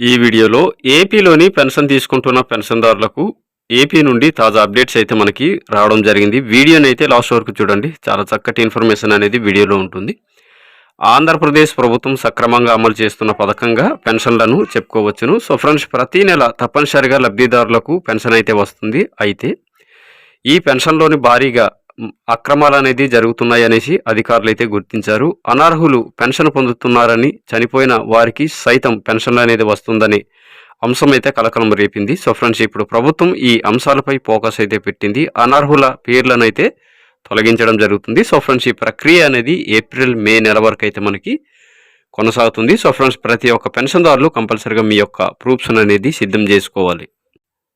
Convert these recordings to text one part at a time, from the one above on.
ఈ వీడియోలో ఏపీలోని పెన్షన్ తీసుకుంటున్న పెన్షన్దారులకు ఏపీ నుండి తాజా అప్డేట్స్ అయితే మనకి రావడం జరిగింది. వీడియోని అయితే లాస్ట్ వరకు చూడండి. చాలా చక్కటి ఇన్ఫర్మేషన్ అనేది వీడియోలో ఉంటుంది. ఆంధ్రప్రదేశ్ ప్రభుత్వం సక్రమంగా అమలు చేస్తున్న పథకంగా పెన్షన్లను చెప్పుకోవచ్చును. సో ఫ్రెండ్స్ ప్రతి నెల తప్పనిసరిగా లబ్ధిదారులకు పెన్షన్ అయితే వస్తుంది. అయితే ఈ పెన్షన్లోని భారీగా అక్రమాలు అనేది జరుగుతున్నాయి అనేసి అధికారులు అయితే గుర్తించారు. అనర్హులు పెన్షన్ పొందుతున్నారని చనిపోయిన వారికి సైతం పెన్షన్ అనేది వస్తుందని అంశం అయితే కలకలం రేపింది. సో ఫ్రెండ్స్ ఇప్పుడు ప్రభుత్వం ఈ అంశాలపై ఫోకస్ అయితే పెట్టింది. అనర్హుల పేర్లను అయితే తొలగించడం జరుగుతుంది. సో ఫ్రెండ్స్ ఈ ప్రక్రియ అనేది ఏప్రిల్ మే నెల వరకు అయితే మనకి కొనసాగుతుంది. సో ఫ్రెండ్స్ ప్రతి ఒక్క పెన్షన్దారులు కంపల్సరిగా మీ యొక్క ప్రూఫ్స్ అనేది సిద్ధం చేసుకోవాలి.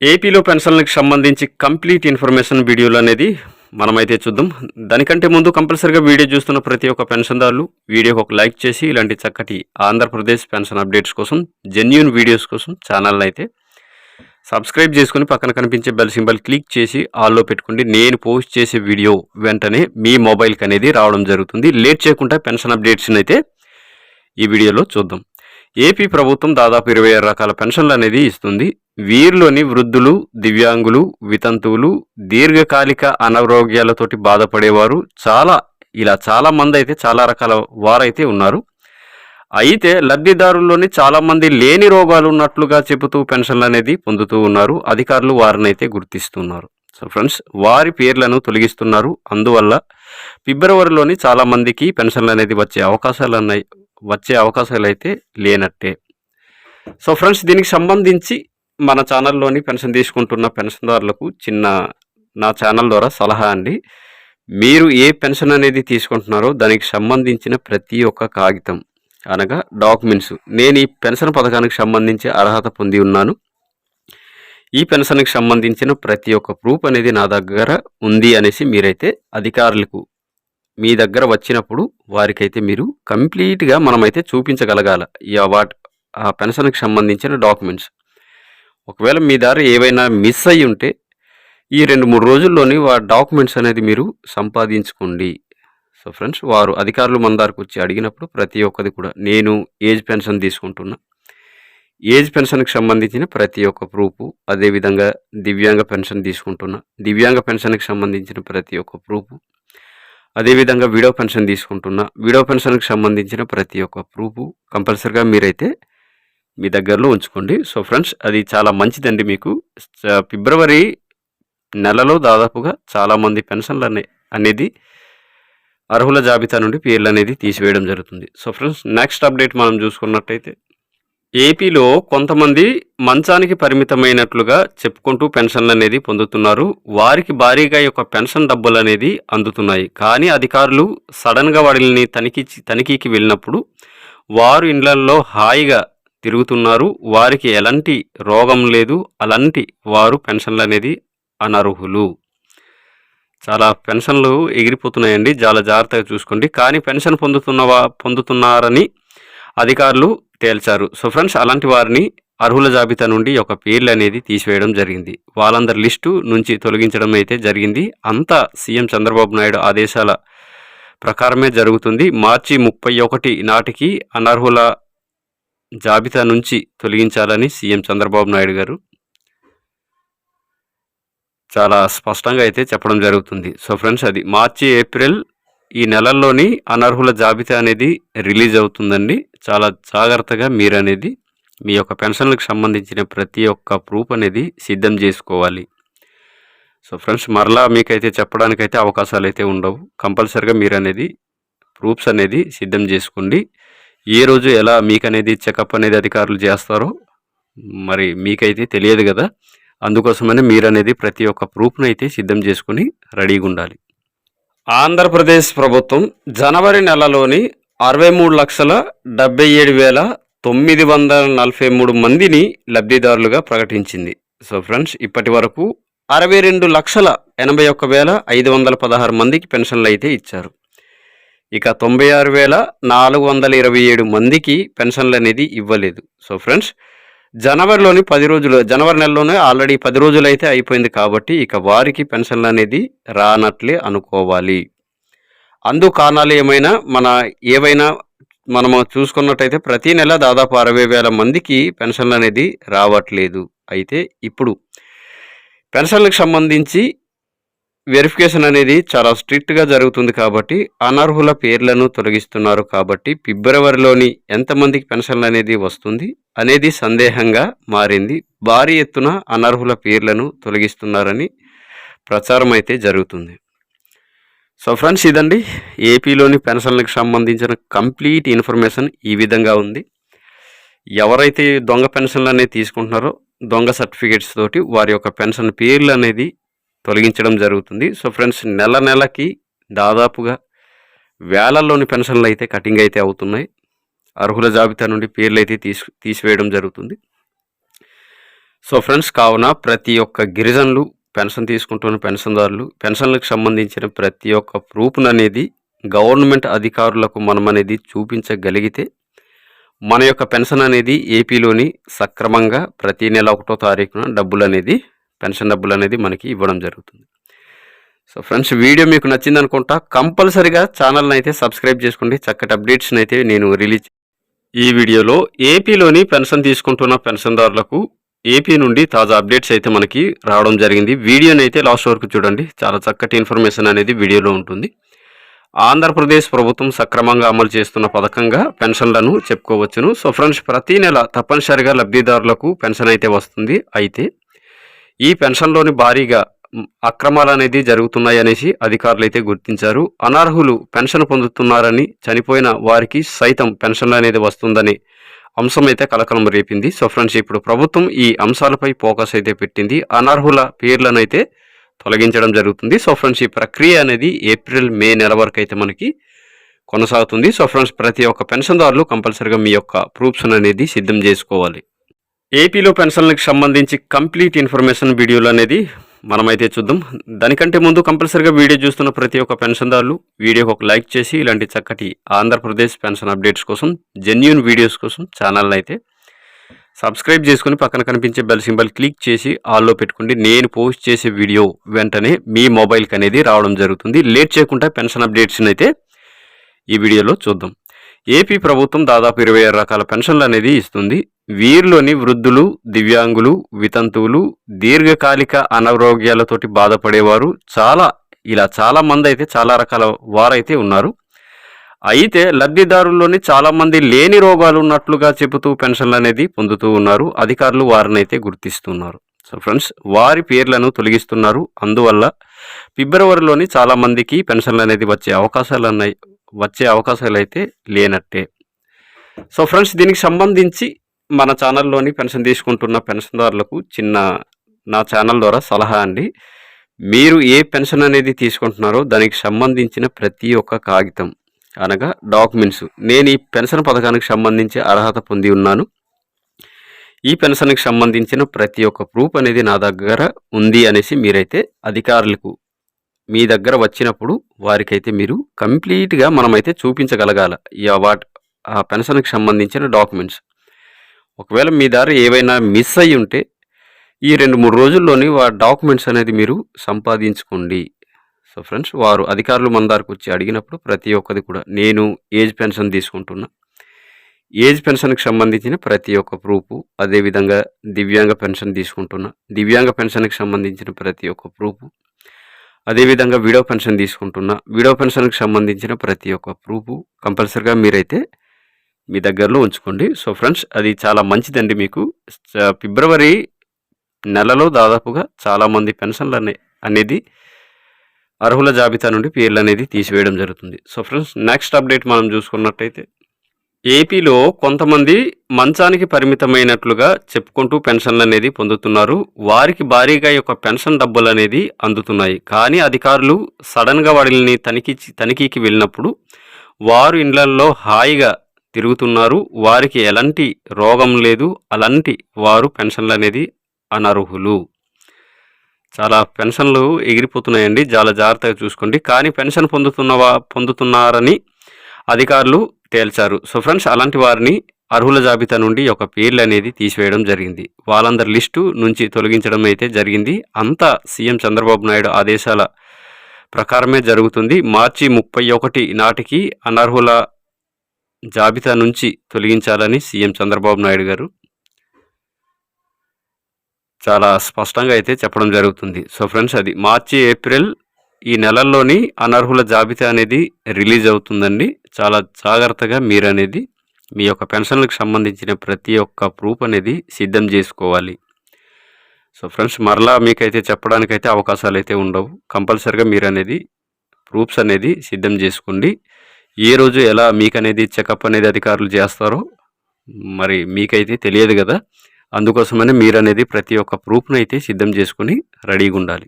ఏపీలో పెన్షన్లకు సంబంధించి కంప్లీట్ ఇన్ఫర్మేషన్ వీడియోలు అనేది మనమైతే చూద్దాం. దానికంటే ముందు కంపల్సరిగా వీడియో చూస్తున్న ప్రతి ఒక్క పెన్షన్దారులు వీడియోకి ఒక లైక్ చేసి ఇలాంటి చక్కటి ఆంధ్రప్రదేశ్ పెన్షన్ అప్డేట్స్ కోసం జెన్యున్ వీడియోస్ కోసం ఛానల్ని అయితే సబ్స్క్రైబ్ చేసుకుని పక్కన కనిపించే బెల్ సింబల్ క్లిక్ చేసి ఆల్లో పెట్టుకోండి. నేను పోస్ట్ చేసే వీడియో వెంటనే మీ మొబైల్కి అనేది రావడం జరుగుతుంది. లేట్ చేయకుండా పెన్షన్ అప్డేట్స్ని అయితే ఈ వీడియోలో చూద్దాం. ఏపీ ప్రభుత్వం దాదాపు ఇరవై ఆరు రకాల పెన్షన్లు అనేది ఇస్తుంది. వీరిలోని వృద్ధులు దివ్యాంగులు వితంతువులు దీర్ఘకాలిక అనారోగ్యాలతోటి బాధపడేవారు చాలా ఇలా చాలా మంది అయితే చాలా రకాల వారైతే ఉన్నారు. అయితే లబ్ధిదారుల్లోని చాలామంది లేని రోగాలు ఉన్నట్లుగా చెబుతూ పెన్షన్లు అనేది పొందుతూ ఉన్నారు. అధికారులు వారిని అయితే గుర్తిస్తున్నారు. సో ఫ్రెండ్స్ వారి పేర్లను తొలగిస్తున్నారు. అందువల్ల ఫిబ్రవరిలోని చాలామందికి పెన్షన్లు అనేది వచ్చే అవకాశాలు ఉన్నాయి వచ్చే అవకాశాలు అయితే లేనట్టే. సో ఫ్రెండ్స్ దీనికి సంబంధించి మన ఛానల్లోని పెన్షన్ తీసుకుంటున్న పెన్షన్దారులకు చిన్న నా ఛానల్ ద్వారా సలహా అండి. మీరు ఏ పెన్షన్ అనేది తీసుకుంటున్నారో దానికి సంబంధించిన ప్రతి ఒక్క కాగితం అనగా డాక్యుమెంట్స్. నేను ఈ పెన్షన్ పథకానికి సంబంధించి అర్హత పొంది ఉన్నాను. ఈ పెన్షన్కి సంబంధించిన ప్రతి ఒక్క ప్రూఫ్ అనేది నా దగ్గర ఉంది అనేసి మీరైతే అధికారులకు మీ దగ్గర వచ్చినప్పుడు వారికైతే మీరు కంప్లీట్గా మనమైతే చూపించగలగాల. ఈ వాట్ ఆ పెన్షన్కి సంబంధించిన డాక్యుమెంట్స్. ఒకవేళ మీ దారి ఏవైనా మిస్ అయ్యి ఉంటే ఈ రెండు మూడు రోజుల్లోని వా డాక్యుమెంట్స్ అనేది మీరు సంపాదించుకోండి. సో ఫ్రెండ్స్ వారు అధికారులు మన దారికి వచ్చి అడిగినప్పుడు ప్రతి ఒక్కది కూడా నేను ఏజ్ పెన్షన్ తీసుకుంటున్నా. ఏజ్ పెన్షన్కి సంబంధించిన ప్రతి ఒక్క ప్రూఫ్ అదేవిధంగా దివ్యాంగ పెన్షన్ తీసుకుంటున్నా. దివ్యాంగ పెన్షన్కి సంబంధించిన ప్రతి ఒక్క ప్రూఫ్ అదేవిధంగా వీడో పెన్షన్ తీసుకుంటున్నా విడో పెన్షన్కి సంబంధించిన ప్రతి ఒక్క ప్రూఫ్ కంపల్సరిగా మీరైతే మీ దగ్గరలో ఉంచుకోండి. సో ఫ్రెండ్స్ అది చాలా మంచిదండి మీకు. ఫిబ్రవరి నెలలో దాదాపుగా చాలామంది పెన్షన్లు అనే అనేది అర్హుల జాబితా నుండి పేర్లు అనేది తీసివేయడం జరుగుతుంది. సో ఫ్రెండ్స్ నెక్స్ట్ అప్డేట్ మనం చూసుకున్నట్టయితే ఏపీలో కొంతమంది మంచానికి పరిమితమైనట్లుగా చెప్పుకుంటూ పెన్షన్లు అనేది పొందుతున్నారు. వారికి భారీగా యొక్క పెన్షన్ డబ్బులు అనేది అందుతున్నాయి. కానీ అధికారులు సడన్గా వాటిని తనిఖీ తనిఖీకి వెళ్ళినప్పుడు వారు ఇండ్లల్లో హాయిగా తిరుగుతున్నారు. వారికి ఎలాంటి రోగం లేదు. అలాంటి వారు పెన్షన్లు అనేది అనర్హులు. చాలా పెన్షన్లు ఎగిరిపోతున్నాయండి. చాలా జాగ్రత్తగా చూసుకోండి. కానీ పెన్షన్ పొందుతున్నవా పొందుతున్నారని అధికారులు తేల్చారు. సో ఫ్రెండ్స్ అలాంటి వారిని అర్హుల జాబితా నుండి ఒక పేర్లు అనేది తీసివేయడం జరిగింది. వాళ్ళందరి లిస్టు నుంచి తొలగించడం అయితే జరిగింది. అంతా సీఎం చంద్రబాబు నాయుడు ఆదేశాల ప్రకారమే జరుగుతుంది. మార్చి ముప్పై ఒకటి నాటికి అనర్హుల జాబితా నుంచి తొలగించాలని సీఎం చంద్రబాబు నాయుడు గారు చాలా స్పష్టంగా అయితే చెప్పడం జరుగుతుంది. సో ఫ్రెండ్స్ అది మార్చి ఏప్రిల్ ఈ నెలల్లోని అనర్హుల జాబితా అనేది రిలీజ్ అవుతుందండి. చాలా జాగ్రత్తగా మీరు అనేది మీ యొక్క పెన్షన్లకు సంబంధించిన ప్రతి ఒక్క ప్రూఫ్ అనేది సిద్ధం చేసుకోవాలి. సో ఫ్రెండ్స్ మరలా మీకైతే చెప్పడానికైతే అవకాశాలు అయితే ఉండవు. కంపల్సరిగా మీరు అనేది ప్రూఫ్స్ అనేది సిద్ధం చేసుకోండి. ఏ రోజు ఎలా మీకు అనేది చెకప్ అనేది అధికారులు చేస్తారో మరి మీకైతే తెలియదు కదా. అందుకోసమని మీరు అనేది ప్రతి ఒక్క ప్రూఫ్ను అయితే సిద్ధం చేసుకుని రెడీగా ఉండాలి ఆంధ్రప్రదేశ్ ప్రభుత్వం జనవరి నెలలోని అరవై మూడు లక్షల డెబ్బై ఏడు వేల తొమ్మిది వందల నలభై మూడు మందిని లబ్ధిదారులుగా ప్రకటించింది. సో ఫ్రెండ్స్ ఇప్పటి వరకు అరవై రెండు లక్షల ఎనభై ఒక్క వేల ఐదు వందల పదహారు మందికి పెన్షన్లు అయితే ఇచ్చారు. ఇక తొంభై ఆరు వేల నాలుగు వందల ఇరవై ఏడు మందికి పెన్షన్లు అనేది ఇవ్వలేదు. సో ఫ్రెండ్స్ జనవరిలోని పది రోజులు జనవరి నెలలోనే ఆల్రెడీ పది రోజులు అయితే అయిపోయింది కాబట్టి ఇక వారికి పెన్షన్లు అనేది రానట్లే అనుకోవాలి. అందు కారణాలు ఏమైనా మన ఏవైనా మనము చూసుకున్నట్టయితే ప్రతి నెల దాదాపు అరవై వేల మందికి పెన్షన్లు అనేది రావట్లేదు. అయితే ఇప్పుడు పెన్షన్లకు సంబంధించి వెరిఫికేషన్ అనేది చాలా స్ట్రిక్ట్గా జరుగుతుంది కాబట్టి అనర్హుల పేర్లను తొలగిస్తున్నారు కాబట్టి ఫిబ్రవరిలోని ఎంతమందికి పెన్షన్లు అనేది వస్తుంది అనేది సందేహంగా మారింది. భారీ ఎత్తున అనర్హుల పేర్లను తొలగిస్తున్నారని ప్రచారం అయితే జరుగుతుంది. సో ఫ్రెండ్స్ ఇదండి. ఏపీలోని పెన్షన్లకు సంబంధించిన కంప్లీట్ ఇన్ఫర్మేషన్ ఈ విధంగా ఉంది. ఎవరైతే దొంగ పెన్షన్లు అనేది తీసుకుంటున్నారో దొంగ సర్టిఫికేట్స్ తోటి వారి యొక్క పెన్షన్ పేర్లు అనేది తొలగించడం జరుగుతుంది. సో ఫ్రెండ్స్ నెల నెలకి దాదాపుగా వేలల్లోని పెన్షన్లు అయితే కటింగ్ అయితే అవుతున్నాయి. అర్హుల జాబితా నుండి పేర్లు అయితే తీసి తీసివేయడం జరుగుతుంది. సో ఫ్రెండ్స్ కావున ప్రతి ఒక్క గిరిజనులు పెన్షన్ తీసుకుంటున్న పెన్షన్దారులు పెన్షన్లకు సంబంధించిన ప్రతి ఒక్క ప్రూఫ్ను అనేది గవర్నమెంట్ అధికారులకు మనం అనేది చూపించగలిగితే మన యొక్క పెన్షన్ అనేది ఏపీలోని సక్రమంగా ప్రతి నెల ఒకటో తారీఖున డబ్బులు అనేది పెన్షన్ డబ్బులు అనేది మనకి ఇవ్వడం జరుగుతుంది. సో ఫ్రెండ్స్ వీడియో మీకు నచ్చింది అనుకుంటా కంపల్సరిగా ఛానల్ని అయితే సబ్స్క్రైబ్ చేసుకోండి. చక్కటి అప్డేట్స్ని అయితే నేను రిలీజ్ ఈ వీడియోలో ఏపీలోని పెన్షన్ తీసుకుంటున్న పెన్షన్దారులకు ఏపీ నుండి తాజా అప్డేట్స్ అయితే మనకి రావడం జరిగింది. వీడియోని అయితే లాస్ట్ వరకు చూడండి. చాలా చక్కటి ఇన్ఫర్మేషన్ అనేది వీడియోలో ఉంటుంది. ఆంధ్రప్రదేశ్ ప్రభుత్వం సక్రమంగా అమలు చేస్తున్న పథకంగా పెన్షన్లను చెప్పుకోవచ్చును. సో ఫ్రెండ్స్ ప్రతి నెల తప్పనిసరిగా లబ్ధిదారులకు పెన్షన్ అయితే వస్తుంది. అయితే ఈ పెన్షన్లోని భారీగా అక్రమాలు అనేది జరుగుతున్నాయి అనేసి అధికారులు అయితే గుర్తించారు. అనర్హులు పెన్షన్ పొందుతున్నారని చనిపోయిన వారికి సైతం పెన్షన్లు అనేది వస్తుందని అంశం అయితే కలకలం రేపింది. సో ఫ్రెండ్స్ ఇప్పుడు ప్రభుత్వం ఈ అంశాలపై ఫోకస్ అయితే పెట్టింది. అనర్హుల పేర్లను అయితే తొలగించడం జరుగుతుంది. సో ఫ్రెండ్స్ ఈ ప్రక్రియ అనేది ఏప్రిల్ మే నెల వరకు అయితే మనకి కొనసాగుతుంది. సో ఫ్రెండ్స్ ప్రతి ఒక్క పెన్షన్దారులు కంపల్సరిగా మీ యొక్క ప్రూఫ్స్ అనేది సిద్ధం చేసుకోవాలి. ఏపీలో పెన్షన్లకు సంబంధించి కంప్లీట్ ఇన్ఫర్మేషన్ వీడియోలు అనేది మనమైతే చూద్దాం. దానికంటే ముందు కంపల్సరిగా వీడియో చూస్తున్న ప్రతి ఒక్క పెన్షన్దారులు వీడియోకి ఒక లైక్ చేసి ఇలాంటి చక్కటి ఆంధ్రప్రదేశ్ పెన్షన్ అప్డేట్స్ కోసం జెన్యున్ వీడియోస్ కోసం ఛానల్ని అయితే సబ్స్క్రైబ్ చేసుకుని పక్కన కనిపించే బెల్ సింబల్ క్లిక్ చేసి ఆల్లో పెట్టుకోండి. నేను పోస్ట్ చేసే వీడియో వెంటనే మీ మొబైల్కి అనేది రావడం జరుగుతుంది. లేట్ చేయకుండా పెన్షన్ అప్డేట్స్ని అయితే ఈ వీడియోలో చూద్దాం. ఏపీ ప్రభుత్వం దాదాపు ఇరవై ఆరు రకాల పెన్షన్లు అనేది ఇస్తుంది. వీరిలోని వృద్ధులు దివ్యాంగులు వితంతువులు దీర్ఘకాలిక అనారోగ్యాలతోటి బాధపడేవారు చాలా ఇలా చాలా మంది అయితే చాలా రకాల వారైతే ఉన్నారు. అయితే లబ్ధిదారుల్లోని చాలామంది లేని రోగాలు ఉన్నట్లుగా చెబుతూ పెన్షన్లు అనేది పొందుతూ ఉన్నారు. అధికారులు వారిని అయితే గుర్తిస్తున్నారు. సో ఫ్రెండ్స్ వారి పేర్లను తొలగిస్తున్నారు. అందువల్ల ఫిబ్రవరిలోని చాలామందికి పెన్షన్లు అనేది వచ్చే అవకాశాలు ఉన్నాయి వచ్చే అవకాశాలు అయితే లేనట్టే. సో ఫ్రెండ్స్ దీనికి సంబంధించి మన ఛానల్లోని పెన్షన్ తీసుకుంటున్న పెన్షన్దారులకు చిన్న నా ఛానల్ ద్వారా సలహా అండి. మీరు ఏ పెన్షన్ అనేది తీసుకుంటున్నారో దానికి సంబంధించిన ప్రతి ఒక్క కాగితం అనగా డాక్యుమెంట్స్. నేను ఈ పెన్షన్ పథకానికి సంబంధించి అర్హత పొంది ఉన్నాను. ఈ పెన్షన్కి సంబంధించిన ప్రతి ఒక్క ప్రూఫ్ అనేది నా దగ్గర ఉంది అనేసి మీరైతే అధికారులకు మీ దగ్గర వచ్చినప్పుడు వారికైతే మీరు కంప్లీట్గా మనమైతే చూపించగలగాల ఈ వాట్ ఆ పెన్షన్కి సంబంధించిన డాక్యుమెంట్స్. ఒకవేళ మీ దారి ఏవైనా మిస్ అయ్యి ఉంటే ఈ రెండు మూడు రోజుల్లోని వా డాక్యుమెంట్స్ అనేది మీరు సంపాదించుకోండి. సో ఫ్రెండ్స్ వారు అధికారులు మన దారికి వచ్చి అడిగినప్పుడు ప్రతి ఒక్కది కూడా నేను ఏజ్ పెన్షన్ తీసుకుంటున్నా. ఏజ్ పెన్షన్కి సంబంధించిన ప్రతి ఒక్క ప్రూఫ్ అదేవిధంగా దివ్యాంగ పెన్షన్ తీసుకుంటున్నా. దివ్యాంగ పెన్షన్కి సంబంధించిన ప్రతి ఒక్క ప్రూఫ్ అదేవిధంగా విడో పెన్షన్ తీసుకుంటున్నా విడో పెన్షన్కి సంబంధించిన ప్రతి ఒక్క ప్రూఫ్ కంపల్సరిగా మీరైతే మీ దగ్గరలో ఉంచుకోండి. సో ఫ్రెండ్స్ అది చాలా మంచిదండి మీకు. ఫిబ్రవరి నెలలో దాదాపుగా చాలామంది పెన్షన్లు అనే అనేది అర్హుల జాబితా నుండి పేర్లు అనేది తీసివేయడం జరుగుతుంది. సో ఫ్రెండ్స్ నెక్స్ట్ అప్డేట్ మనం చూసుకున్నట్టయితే ఏపీలో కొంతమంది మంచానికి పరిమితమైనట్లుగా చెప్పుకుంటూ పెన్షన్లు అనేది పొందుతున్నారు. వారికి భారీగా యొక్క పెన్షన్ డబ్బులు అనేది అందుతున్నాయి. కానీ అధికారులు సడన్గా వాడిని తనిఖీ తనిఖీకి వెళ్ళినప్పుడు వారు ఇండ్లల్లో హాయిగా తిరుగుతున్నారు. వారికి ఎలాంటి రోగం లేదు. అలాంటి వారు పెన్షన్లు అనేది అనర్హులు. చాలా పెన్షన్లు ఎగిరిపోతున్నాయండి. చాలా జాగ్రత్తగా చూసుకోండి. కానీ పెన్షన్ పొందుతున్నవా పొందుతున్నారని అధికారులు తేల్చారు. సో ఫ్రెండ్స్ అలాంటి వారిని అర్హుల జాబితా నుండి ఒక పేర్లు అనేది తీసివేయడం జరిగింది. వాళ్ళందరి లిస్టు నుంచి తొలగించడం అయితే జరిగింది. అంతా సీఎం చంద్రబాబు నాయుడు ఆదేశాల ప్రకారమే జరుగుతుంది. మార్చి ముప్పై ఒకటి నాటికి అనర్హుల జాబితా నుంచి తొలగించాలని సీఎం చంద్రబాబు నాయుడు గారు చాలా స్పష్టంగా అయితే చెప్పడం జరుగుతుంది. సో ఫ్రెండ్స్ అది మార్చి ఏప్రిల్ ఈ నెలల్లోని అనర్హుల జాబితా అనేది రిలీజ్ అవుతుందండి. చాలా జాగ్రత్తగా మీరు అనేది మీ యొక్క పెన్షన్లకు సంబంధించిన ప్రతి ఒక్క ప్రూఫ్ అనేది సిద్ధం చేసుకోవాలి. సో ఫ్రెండ్స్ మరలా మీకైతే చెప్పడానికైతే అవకాశాలు అయితే ఉండవు. కంపల్సరిగా మీరు అనేది ప్రూఫ్స్ అనేది సిద్ధం చేసుకోండి. ఏ రోజు ఎలా మీకు అనేది చెకప్ అనేది అధికారులు చేస్తారో మరి మీకైతే తెలియదు కదా. అందుకోసమని మీరు అనేది ప్రతి ఒక్క ప్రూఫ్ను అయితే సిద్ధం చేసుకుని రెడీగా ఉండాలి.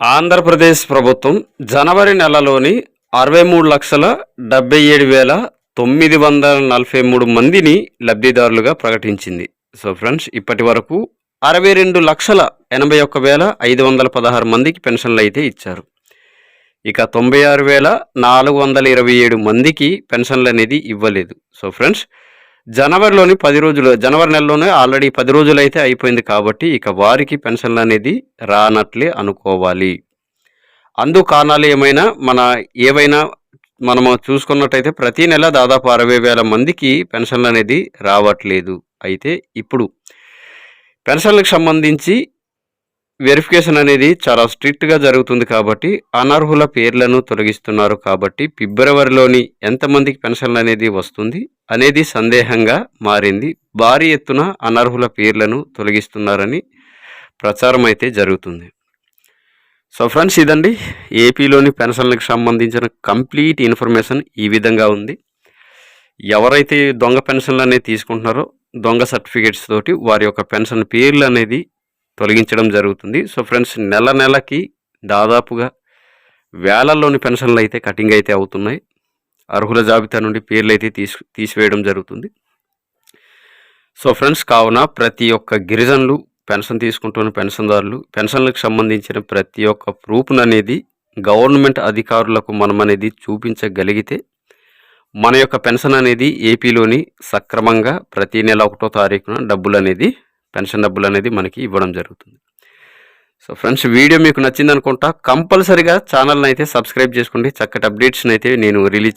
ఆంధ్రప్రదేశ్ ప్రభుత్వం జనవరి నెలలోని అరవై మూడు లక్షల డెబ్బై ఏడు వేల తొమ్మిది వందల నలభై మూడు మందిని లబ్ధిదారులుగా ప్రకటించింది. సో ఫ్రెండ్స్ ఇప్పటి వరకు అరవై రెండు లక్షల ఎనభై ఒక్క వేల ఐదు వందల పదహారు మందికి పెన్షన్లు అయితే ఇచ్చారు. ఇక తొంభై ఆరు వేల నాలుగు వందల ఇరవై ఏడు మందికి పెన్షన్లు అనేది ఇవ్వలేదు. సో ఫ్రెండ్స్ జనవరిలోని పది రోజులు జనవరి నెలలోనే ఆల్రెడీ పది రోజులు అయితే అయిపోయింది కాబట్టి ఇక వారికి పెన్షన్లు అనేది రానట్లే అనుకోవాలి. అందు కారణాలు ఏమైనా మన ఏవైనా మనము చూసుకున్నట్టయితే ప్రతి నెల దాదాపు అరవై వేల మందికి పెన్షన్లు అనేది రావట్లేదు. అయితే ఇప్పుడు పెన్షన్లకు సంబంధించి వెరిఫికేషన్ అనేది చాలా స్ట్రిక్ట్గా జరుగుతుంది కాబట్టి అనర్హుల పేర్లను తొలగిస్తున్నారు కాబట్టి ఫిబ్రవరిలోని ఎంతమందికి పెన్షన్లు అనేది వస్తుంది అనేది సందేహంగా మారింది. భారీ ఎత్తున అనర్హుల పేర్లను తొలగిస్తున్నారని ప్రచారం అయితే జరుగుతుంది. సో ఫ్రెండ్స్ ఇదండి ఏపీలోని పెన్షన్లకు సంబంధించిన కంప్లీట్ ఇన్ఫర్మేషన్ ఈ విధంగా ఉంది. ఎవరైతే దొంగ పెన్షన్లు అనేది తీసుకుంటున్నారో దొంగ సర్టిఫికేట్స్ తోటి వారి యొక్క పెన్షన్ పేర్లు అనేది తొలగించడం జరుగుతుంది. సో ఫ్రెండ్స్ నెల నెలకి దాదాపుగా వేలల్లోని పెన్షన్లు అయితే కటింగ్ అయితే అవుతున్నాయి. అర్హుల జాబితా నుండి పేర్లు అయితే తీసి తీసివేయడం జరుగుతుంది. సో ఫ్రెండ్స్ కావున ప్రతి ఒక్క గిరిజనులు పెన్షన్ తీసుకుంటున్న పెన్షన్దారులు పెన్షన్లకు సంబంధించిన ప్రతి ఒక్క ప్రూఫ్ను అనేది గవర్నమెంట్ అధికారులకు మనం అనేది చూపించగలిగితే మన యొక్క పెన్షన్ అనేది ఏపీలోని సక్రమంగా ప్రతి నెల ఒకటో తారీఖున డబ్బులు అనేది పెన్షన్ డబ్బులు అనేది మనకి ఇవ్వడం జరుగుతుంది. సో ఫ్రెండ్స్ వీడియో మీకు నచ్చింది అనుకుంటా కంపల్సరిగా ఛానల్ని అయితే సబ్స్క్రైబ్ చేసుకోండి. చక్కటి అప్డేట్స్ని అయితే నేను రిలీజ్